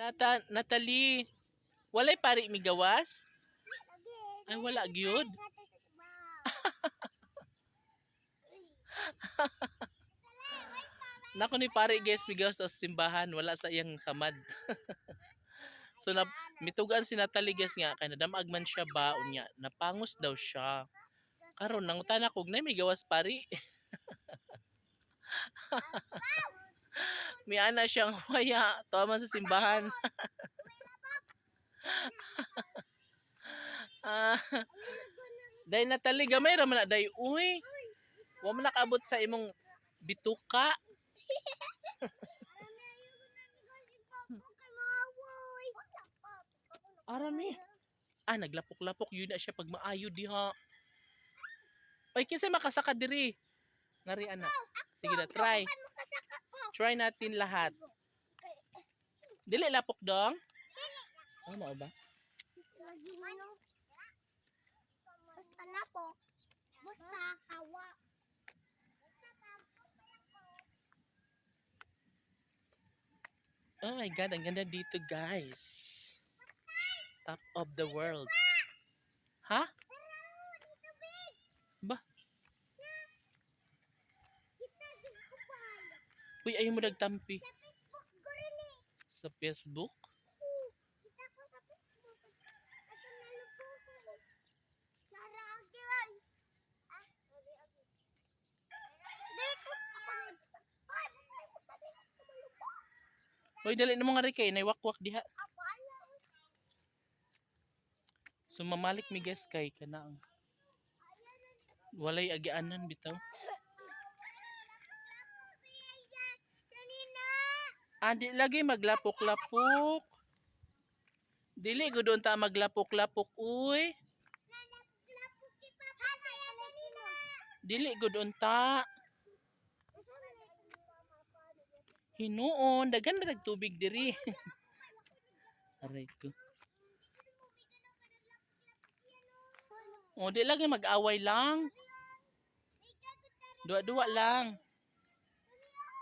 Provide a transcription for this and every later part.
Nata, Natalie, walay pari mi gawas? Ay, wala gyud. Nako ni pari guys, mi gawas sa simbahan, wala sa iyang kamad. so na mitugan si Natalie guys nga kay nadamag man siya baon niya. Napangos daw siya. Karon nangutan ako na may gawas pari. May ana siyang waya. Man sa simbahan. ah, dahil Natalie, gamay raman na dahil. Uy, wa man nakaabot sa imong bituka. Arami. Ah, naglapok-lapok. Yun na siya pag maayo diha. Ay, kinsa makasaka diri. Ngari anak. Sige na, try. Try natin lahat. Dili lapok dong. Ano ba? Basta lapok. Basta hawa. Oh my God, ang ganda dito guys. Top of the world. Ha? Ba? Uy, ayaw mo nagtampi sa Facebook? Uy, dali na mga rikay, naiwakwak diha. So mamalik mi guys kay kanang walay agianan bitaw. Ah, di lagi maglapok-lapok. Dili gudon ta maglapok-lapok uy. Dili gudon ta. Hinuon, dagan ba tubig diri? Aray ko. O, di lagi mag-away lang. Dua-dua lang.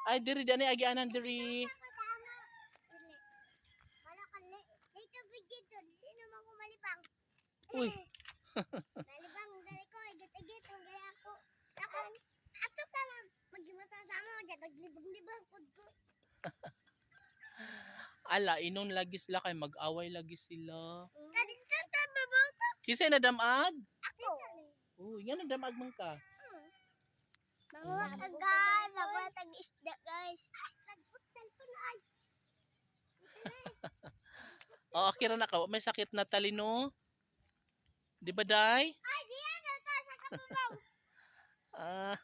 Ay, diri dani agianan diri. Uy. Nalibang dari ko, igit-igit, ang gaya ako. Ako, ato ka man, dyan, pod ko. Ala, inon lagi sila kay mag-away lagi sila. Kadit sa tabi mo to? Kisay na damag? Ako. Uy, yan ang damag man ka. Mga guys, mga tag-isda guys. Nagput cellphone na ay. O, akira na ka. May sakit na talino. Di ba, Day? Ay, di yan, ito sa kababaw. Ah,